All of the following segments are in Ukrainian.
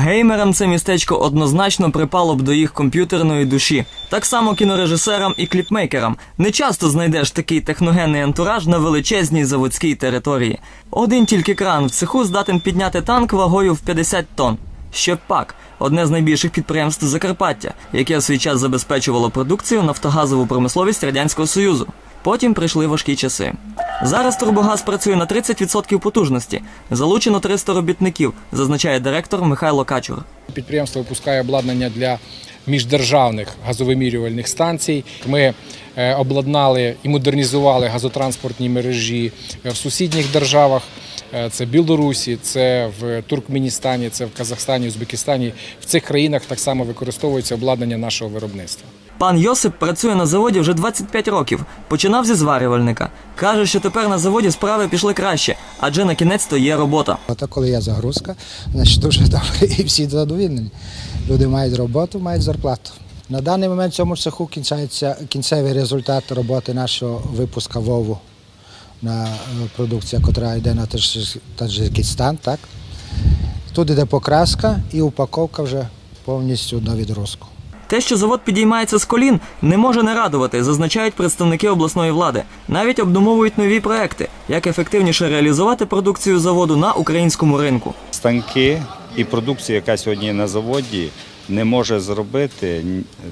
Геймерам це містечко однозначно припало б до їх комп'ютерної душі. Так само кінорежисерам і кліпмейкерам. Не часто знайдеш такий техногенний антураж на величезній заводській території. Один тільки кран в цеху здатен підняти танк вагою в 50 тонн. Ще пак одне з найбільших підприємств Закарпаття, яке свій час забезпечувало продукцію нафтогазову промисловість Радянського Союзу. Потім прийшли важкі часи. Зараз Турбогаз працює на 30% потужності. Залучено 300 робітників, зазначає директор Михайло Качур. Підприємство випускає обладнання для міждержавних газовимірювальних станцій. Ми е, обладнали і модернізували газотранспортні мережі в сусідніх державах. Е, Це Білорусі, це в Туркменістані, це в Казахстані, Узбекистані. В цих країнах так само використовується обладнання нашого виробництва. Пан Йосип працює на заводі вже 25 років. Починав зі зварювальника. Каже, що тепер на заводі справи пішли краще, адже на кінець то є робота. Ото коли є загрузка, значить дуже добре і всі задоволені. Люди мають роботу, мають зарплату. На даний момент в цьому цеху кінчається кінцевий результат роботи нашого випуска Вову на е, продукція, яка йде на Тадж- Таджикистан. Так? Тут йде покраска і упаковка вже повністю на відрозку. Те, що завод підіймається з колін, не може не радувати, зазначають представники обласної влади. Навіть обдумовують нові проекти, як ефективніше реалізувати продукцію заводу на українському ринку. станки і продукція, яка сьогодні на заводі, не може зробити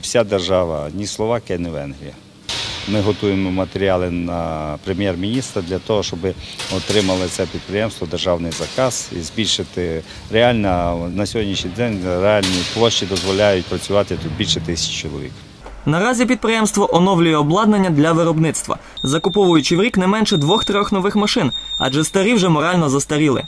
вся держава, ні Словакія, ні Венгрія. Ми готуємо матеріали на прем'єр-міністра для того, щоб отримали це підприємство державний заказ і збільшити реально на сьогоднішній день реальні площі дозволяють працювати тут більше тисячі чоловік. Наразі підприємство оновлює обладнання для виробництва, закуповуючи в рік не менше двох-трьох нових машин, адже старі вже морально застаріли.